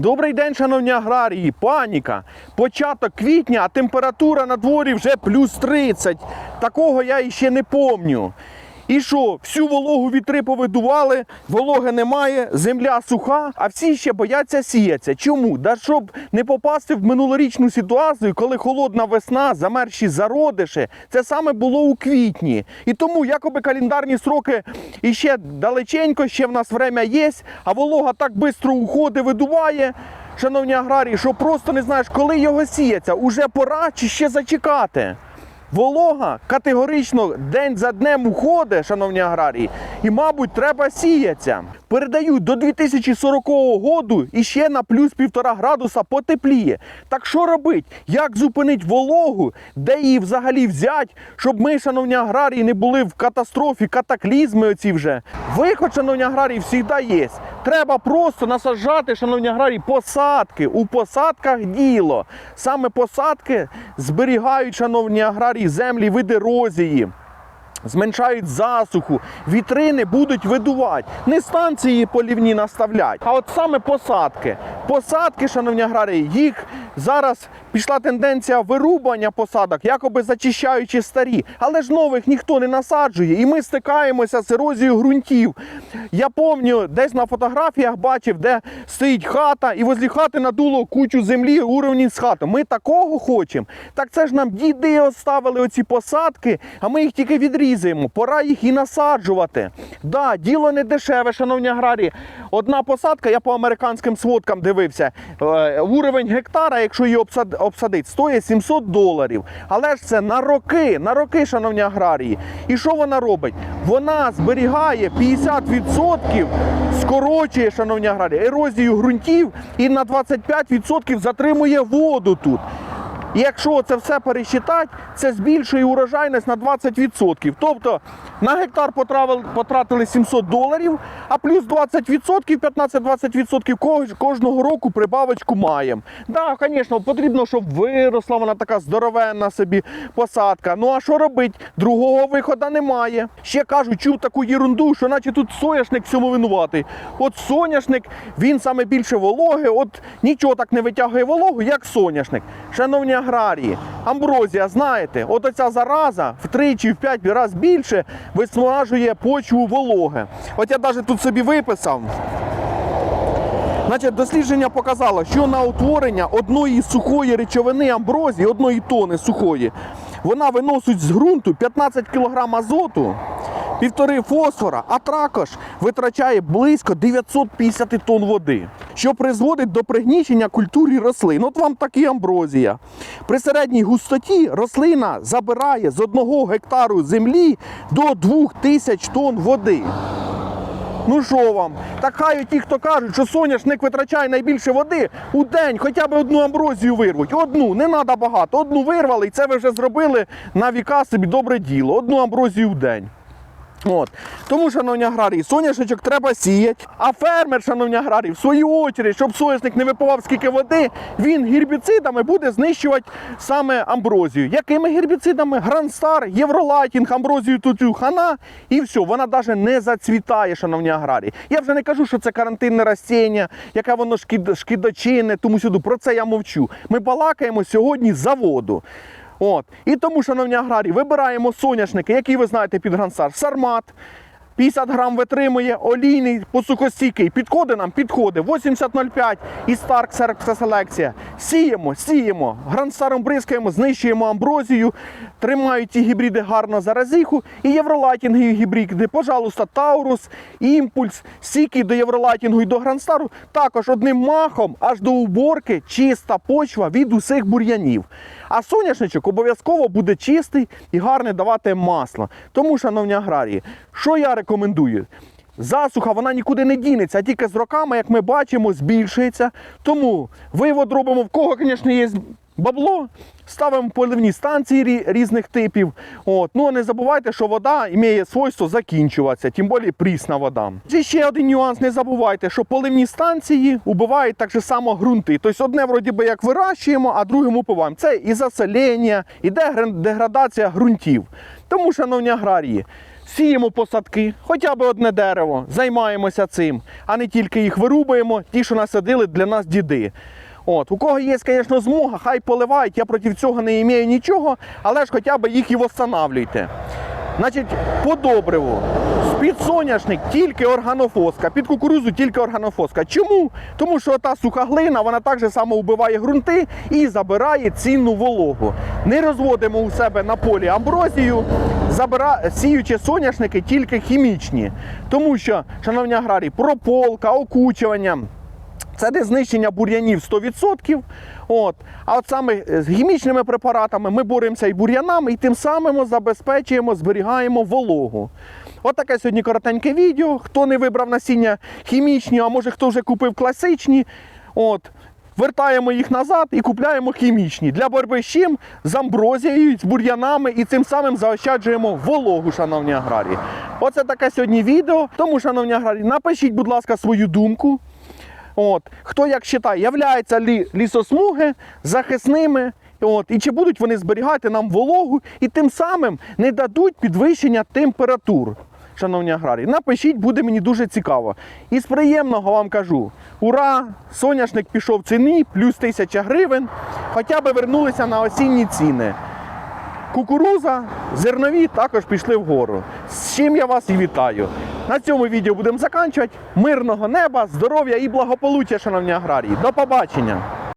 Добрий день, шановні аграрії, паніка. Початок квітня, а температура на дворі вже плюс 30. Такого я іще не помню. І що, всю вологу вітри повидували, вологи немає, земля суха, а всі ще бояться сіятися. Чому? Да щоб не попасти в минулорічну ситуацію, коли холодна весна, замерзші зародиші, це саме було у квітні. І тому якоби календарні сроки іще далеченько, ще в нас время є, а волога так швидко уходить, видуває. Шановні аграрії, що просто не знаєш, коли його сіяться, уже пора чи ще зачекати. Волога категорично день за днем уходить, шановні аграрії, і, мабуть, треба сіятися. Передають до 2040 року і ще на плюс півтора градуса потепліє. Так що робить? Як зупинити вологу, де її взагалі взяти, щоб ми, шановні аграрії, не були в катастрофі, катаклізми оці вже. Виход, шановні аграрії, завжди є. Треба просто насаджати, шановні аграрії, посадки. У посадках діло. Саме посадки зберігають, шановні аграрії, землі від ерозії. Зменшають засуху, вітрини будуть видувати. Не станції полівні наставлять, а от саме посадки. Посадки, шановні аграрії, їх зараз пішла тенденція вирубання посадок, якоби зачищаючи старі. Але ж нових ніхто не насаджує, і ми стикаємося з ерозією ґрунтів. Я пам'ятаю, десь на фотографіях бачив, де стоїть хата, і возле хати надуло кучу землі уровень з хати. Ми такого хочемо. Так це ж нам діди оставили оці посадки, а ми їх тільки відрізаємо. Пора їх і насаджувати. Да, діло не дешеве, шановні аграрії. Одна посадка, я по американським сводкам дивився. е, Уровень гектара, якщо її обсад- обсадить, стоїть 700 доларів. Але ж це на роки, на роки, шановні аграрії. І що вона робить? Вона зберігає 50%, скорочує, шановні аграрії, ерозію ґрунтів і на 25% затримує воду тут. І якщо це все пересчитати, це збільшує урожайність на 20%. Тобто на гектар потратили 700 доларів, а плюс 20%, 15-20% кожного року прибавочку маємо. Так, да, звісно, потрібно, щоб виросла вона така здоровенна собі посадка. Ну а що робити? Другого виходу немає. Ще кажуть, чув таку єрунду, що наче тут соняшник всьому винуватий. От соняшник, він саме більше вологи, от нічого так не витягує вологу, як соняшник. Шановні аграрії, амброзія, знаєте, от оця зараза втричі, в п'ять разів більше виснажує почву вологи. От я навіть тут собі виписав. Значить, дослідження показало, що на утворення одної сухої речовини амброзії, одної тони сухої, вона виносить з ґрунту 15 кг азоту, півтори фосфора, а також витрачає близько 950 тонн води, що призводить до пригнічення культури рослин. От вам такі амброзія. При середній густоті рослина забирає з одного гектару землі до 2000 тонн води. Ну що вам? Так хай ті, хто кажуть, що соняшник витрачає найбільше води у день, хоча б одну амброзію вирвуть. Одну, не треба багато. Одну вирвали, і це ви вже зробили на віка собі добре діло. Одну амброзію в день. От. Тому, шановні аграрії, соняшничок треба сіяти. А фермер, шановні аграрії, в свою очередь, щоб соняшник не випивав скільки води, він гербіцидами буде знищувати саме амброзію. Якими гербіцидами? Грандстар, Євролайтінг, амброзію тутю хана, і все, вона навіть не зацвітає, шановні аграрії. Я вже не кажу, що це карантинне растіння, яке воно шкід, шкідочинне, тому сюди. Про це я мовчу. Ми балакаємо сьогодні за воду. От. І тому, шановні аграрії, вибираємо соняшники, які ви знаєте під грансар. Сармат. 50 грам витримує, олійний, посухостійкий. Підходить нам, підходить. 80,05 і Старк Серкса селекція. Сіємо, сіємо, грансаром бризкаємо, знищуємо амброзію, тримають ці гібриди гарно заразиху. І євролайтінгові гібриди, пожалуйста, Таурус, імпульс, сіки до євролайтінгу і до гранстару. Також одним махом аж до уборки чиста почва від усіх бур'янів. А соняшничок обов'язково буде чистий і гарне давати масло. Тому, шановні аграрії, що я рекомендую? Засуха вона нікуди не дінеться, а тільки з роками, як ми бачимо, збільшується. Тому вивод робимо в кого, звісно, є бабло. Ставимо поливні станції різних типів. От. Ну, не забувайте, що вода має свойство закінчуватися, тим більше прісна вода. І ще один нюанс: не забувайте, що поливні станції убивають так само ґрунти. Тобто одне вроді би як вирощуємо, а друге упиваємо. Це і заселення, іде деградація ґрунтів. Тому, шановні аграрії, сіємо посадки, хоча б одне дерево, займаємося цим, а не тільки їх вирубуємо, ті, що насадили для нас діди. От, у кого є, звісно, змога, хай поливають, я проти цього не маю нічого, але ж хоча б їх і восстанавлюйте. Значить, по добриву. Під соняшник тільки органофоска, під кукурузу тільки органофоска. Чому? Тому що та суха глина, вона так же само вбиває ґрунти і забирає цінну вологу. Не розводимо у себе на полі амброзію, забира... сіючи соняшники тільки хімічні. Тому що, шановні аграрії, прополка, окучування. Це де знищення бур'янів 100%. От. А от саме з хімічними препаратами ми боремося і бур'янами, і тим самим забезпечуємо, зберігаємо вологу. От таке сьогодні коротеньке відео. Хто не вибрав насіння хімічні, а може хто вже купив класичні. От. Вертаємо їх назад і купляємо хімічні для боротьби з чим? З амброзією, з бур'янами і цим самим заощаджуємо вологу, шановні аграрії. Оце таке сьогодні відео. Тому, шановні аграрії, напишіть, будь ласка, свою думку. От. Хто як вважає, являються лі, лісосмуги захисними, от, і чи будуть вони зберігати нам вологу і тим самим не дадуть підвищення температур. Шановні аграрії, напишіть, буде мені дуже цікаво. І з приємного вам кажу: ура! Соняшник пішов в ціні, плюс тисяча гривень, хоча б вернулися на осінні ціни. Кукуруза, зернові також пішли вгору. З чим я вас і вітаю. На цьому відео будемо закінчувати. Мирного неба, здоров'я і благополуччя, шановні аграрії. До побачення!